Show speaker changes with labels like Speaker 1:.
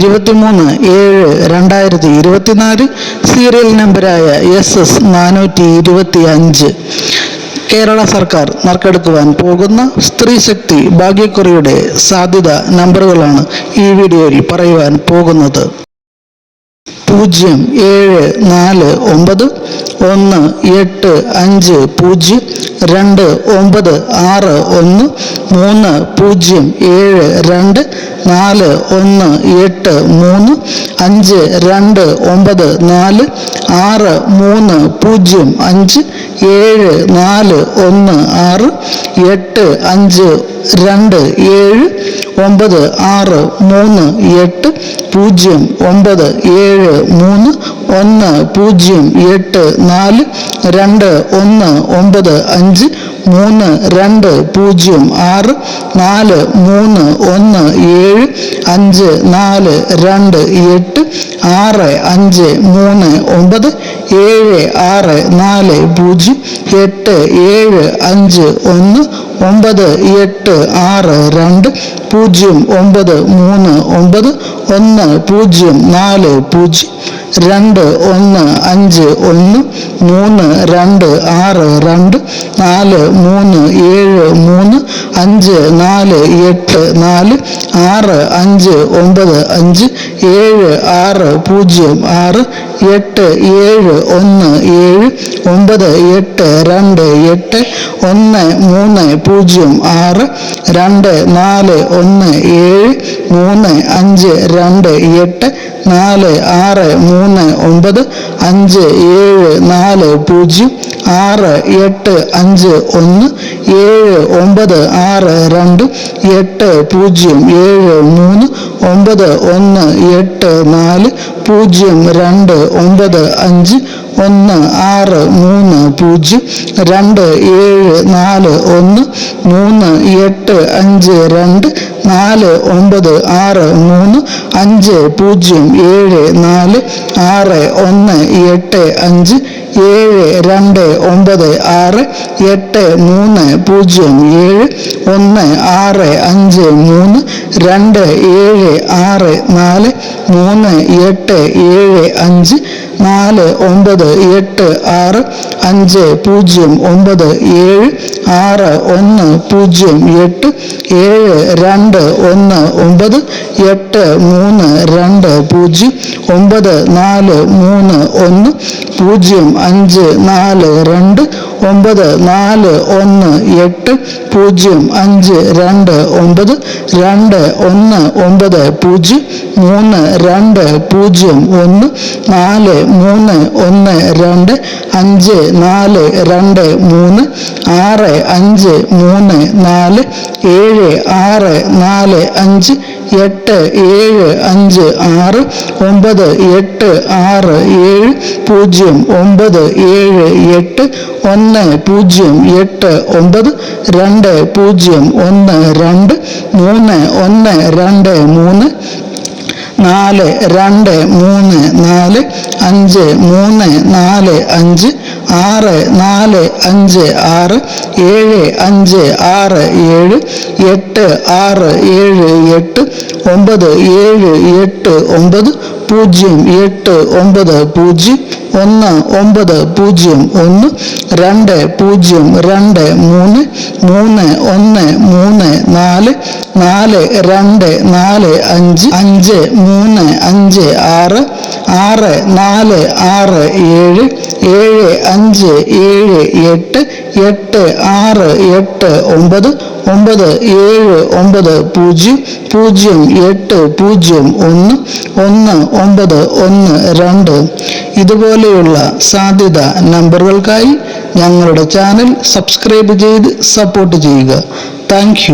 Speaker 1: ഇരുപത്തിമൂന്ന് ഏഴ് രണ്ടായിരത്തി ഇരുപത്തിനാല് സീരിയൽ നമ്പരായ എസ് എസ് നാനൂറ്റി ഇരുപത്തി അഞ്ച്. കേരള സർക്കാർ നറുക്കെടുക്കുവാൻ പോകുന്ന സ്ത്രീശക്തി ഭാഗ്യക്കുറിയുടെ സാധ്യത നമ്പറുകളാണ് ഈ വീഡിയോയിൽ പറയുവാൻ പോകുന്നത്. പൂജ്യം ഏഴ് നാല് ഒമ്പത് ഒന്ന് എട്ട് അഞ്ച് പൂജ്യം രണ്ട് ഒമ്പത് ആറ് ഒന്ന് മൂന്ന് പൂജ്യം ഏഴ് രണ്ട് നാല് ഒന്ന് എട്ട് മൂന്ന് അഞ്ച് രണ്ട് ഒമ്പത് നാല് ആറ് മൂന്ന് പൂജ്യം അഞ്ച് ഏഴ് നാല് ഒന്ന് ആറ് എട്ട് അഞ്ച് രണ്ട് ഏഴ് ഒമ്പത് ആറ് മൂന്ന് എട്ട് പൂജ്യം ഒമ്പത് ഏഴ് മൂന്ന് ഒന്ന് പൂജ്യം എട്ട് നാല് രണ്ട് ഒന്ന് ഒമ്പത് അഞ്ച് മൂന്ന് രണ്ട് പൂജ്യം ആറ് നാല് മൂന്ന് ഒന്ന് ഏഴ് അഞ്ച് നാല് രണ്ട് എട്ട് ആറ് അഞ്ച് മൂന്ന് ഒമ്പത് ഏഴ് ആറ് നാല് പൂജ്യം എട്ട് ഏഴ് അഞ്ച് ഒന്ന് ഒമ്പത് എട്ട് ആറ് രണ്ട് പൂജ്യം ഒമ്പത് മൂന്ന് ഒമ്പത് ഒന്ന് പൂജ്യം നാല് പൂജ്യം. രണ്ട് ഒന്ന് അഞ്ച് ഒന്ന് മൂന്ന് രണ്ട് ആറ് രണ്ട് നാല് മൂന്ന് ഏഴ് മൂന്ന് അഞ്ച് നാല് എട്ട് നാല് ആറ് അഞ്ച് ഒമ്പത് അഞ്ച് ഏഴ് ആറ് പൂജ്യം ആറ് എട്ട് ഏഴ് ഒന്ന് ഏഴ് ഒമ്പത് എട്ട് രണ്ട് എട്ട് ഒന്ന് മൂന്ന് പൂജ്യം ആറ് രണ്ട് നാല് ഒന്ന് ഏഴ് മൂന്ന് അഞ്ച് രണ്ട് എട്ട് നാല് ആറ് മൂന്ന് ഒമ്പത് അഞ്ച് ഏഴ് നാല് പൂജ്യം ആറ് എട്ട് അഞ്ച് ഒന്ന് ഏഴ് ഒമ്പത് ആറ് രണ്ട് എട്ട് പൂജ്യം ഏഴ് മൂന്ന് ഒമ്പത് ഒന്ന് എട്ട് നാല് പൂജ്യം രണ്ട് ഒമ്പത് അഞ്ച് ഒന്ന് ആറ് മൂന്ന് പൂജ്യം രണ്ട് ഏഴ് നാല് ഒന്ന് മൂന്ന് എട്ട് അഞ്ച് രണ്ട് നാല് ഒമ്പത് ആറ് മൂന്ന് അഞ്ച് പൂജ്യം ഏഴ് നാല് ആറ് ഒന്ന് എട്ട് അഞ്ച് ഏഴ് രണ്ട് ഒമ്പത് ആറ് എട്ട് മൂന്ന് പൂജ്യം ഏഴ് ഒന്ന് ആറ് അഞ്ച് മൂന്ന് രണ്ട് ഏഴ് ആറ് നാല് മൂന്ന് എട്ട് ഏഴ് അഞ്ച് നാല് ഒമ്പത് എട്ട് ആറ് അഞ്ച് പൂജ്യം ഒമ്പത് ഏഴ് ആറ് ഒന്ന് പൂജ്യം എട്ട് ഏഴ് രണ്ട് ഒന്ന് ഒമ്പത് എട്ട് മൂന്ന് രണ്ട് പൂജ്യം ഒമ്പത് നാല് മൂന്ന് ഒന്ന് പൂജ്യം അഞ്ച് നാല് രണ്ട് ഒമ്പത് നാല് ഒന്ന് എട്ട് പൂജ്യം അഞ്ച് രണ്ട് ഒമ്പത് രണ്ട് ഒന്ന് ഒമ്പത് പൂജ്യം മൂന്ന് രണ്ട് പൂജ്യം ഒന്ന് നാല് മൂന്ന് ഒന്ന് രണ്ട് അഞ്ച് നാല് രണ്ട് മൂന്ന് ആറ് അഞ്ച് മൂന്ന് നാല് ഏഴ് ആറ് നാല് അഞ്ച് എട്ട് ഏഴ് അഞ്ച് ആറ് ഒമ്പത് എട്ട് ആറ് ഏഴ് പൂജ്യം ഒമ്പത് ഏഴ് എട്ട് ഒന്ന് പൂജ്യം എട്ട് ഒമ്പത് രണ്ട് പൂജ്യം ഒന്ന് രണ്ട് മൂന്ന് ഒന്ന് രണ്ട് മൂന്ന് നാല് രണ്ട് മൂന്ന് നാല് അഞ്ച് മൂന്ന് നാല് അഞ്ച് ആറ് നാല് അഞ്ച് ആറ് ഏഴ് അഞ്ച് ആറ് ഏഴ് എട്ട് ആറ് ഏഴ് എട്ട് ഒമ്പത് ഏഴ് എട്ട് ഒമ്പത് പൂജ്യം എട്ട് ഒമ്പത് പൂജ്യം ഒന്ന് ഒമ്പത് പൂജ്യം ഒന്ന് രണ്ട് പൂജ്യം രണ്ട് മൂന്ന് മൂന്ന് ഒന്ന് മൂന്ന് നാല് നാല് രണ്ട് നാല് അഞ്ച് അഞ്ച് മൂന്ന് അഞ്ച് ആറ് ആറ് നാല് ആറ് ഏഴ് ഏഴ് അഞ്ച് ഏഴ് എട്ട് എട്ട് ആറ് എട്ട് ഒമ്പത് ഒമ്പത് ഏഴ് ഒമ്പത് പൂജ്യം പൂജ്യം എട്ട് പൂജ്യം ഒന്ന് ഒന്ന് ഒമ്പത് ഒന്ന് രണ്ട്. ഇതുപോലെയുള്ള സാധ്യത നമ്പറുകൾക്കായി ഞങ്ങളുടെ ചാനൽ സബ്സ്ക്രൈബ് ചെയ്ത് സപ്പോർട്ട് ചെയ്യുക. താങ്ക്